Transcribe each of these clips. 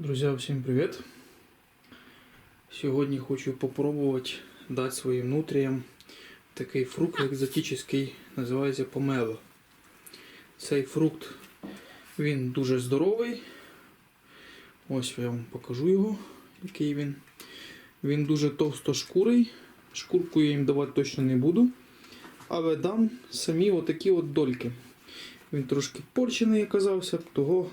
Друзья, всем привет! Сьогодні хочу попробувати дати своїм нутріям такий фрукт екзотичний, називається помело. Цей фрукт він дуже здоровий. Ось я вам покажу його, який він. Він дуже товстошкурий. Шкурку я їм давати точно не буду. Але дам самі отакі от дольки. Він трошки порчений оказався, того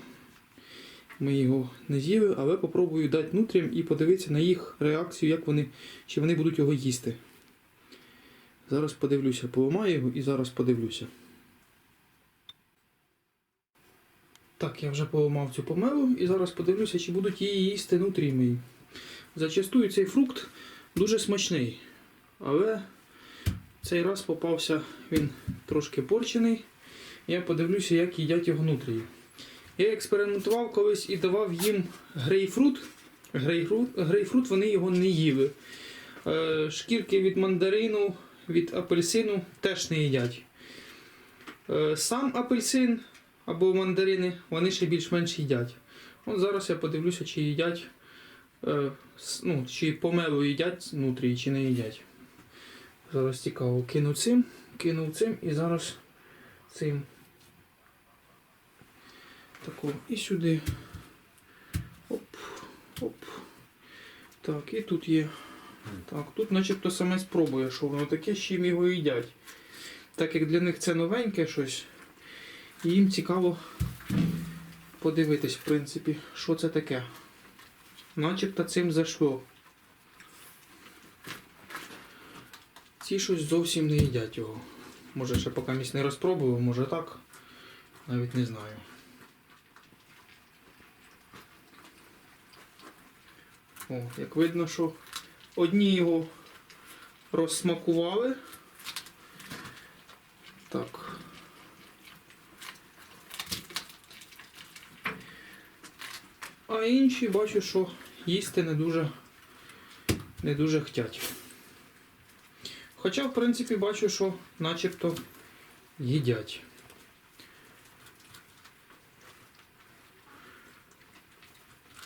ми його не з'їли, але попробую дати нутріям і подивитися на їх реакцію, як вони, чи вони будуть його їсти. Зараз подивлюся, поламаю його і зараз подивлюся. Так, я вже поламав цю помелу і зараз подивлюся, чи будуть її їсти нутрії мої. Зачастую цей фрукт дуже смачний, але цей раз попався він трошки порчений. Я подивлюся, як їдять його нутрії. Я експериментував колись і давав їм грейпфрут. Грейпфрут, грейпфрут вони його не їли. Е, шкірки від мандарину, від апельсину теж не їдять. Е, сам апельсин або мандарини вони ще більш-менш їдять. От зараз я подивлюся, чи їдять, е, ну, чи помелу їдять нутрії, чи не їдять. Зараз цікаво, кину цим, кинув цим і зараз цим. Таку і сюди. Оп, оп. Так, і тут є. Так, тут начебто саме спробує, що воно таке, з чим його їдять. Так як для них це новеньке щось. Їм цікаво подивитись, в принципі, що це таке. Начебто цим зайшло. Ці щось зовсім не їдять його. Може ще поки місць не розпробував, може так. Навіть не знаю. О, як видно, що одні його розсмакували. Так. А інші бачу, що їсти не дуже не дуже хотять. Хоча, в принципі, бачу, що начебто їдять.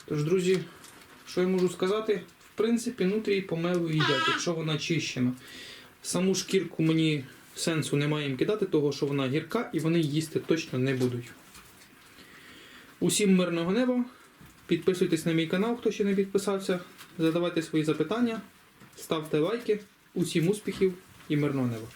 Тож, друзі, що я можу сказати? В принципі, нутрії помелу їдять, якщо вона чищена. Саму шкірку мені сенсу немає їм кидати, того що вона гірка і вони їсти точно не будуть. Усім мирного неба. Підписуйтесь на мій канал, хто ще не підписався. Задавайте свої запитання, ставте лайки. Усім успіхів і мирного неба.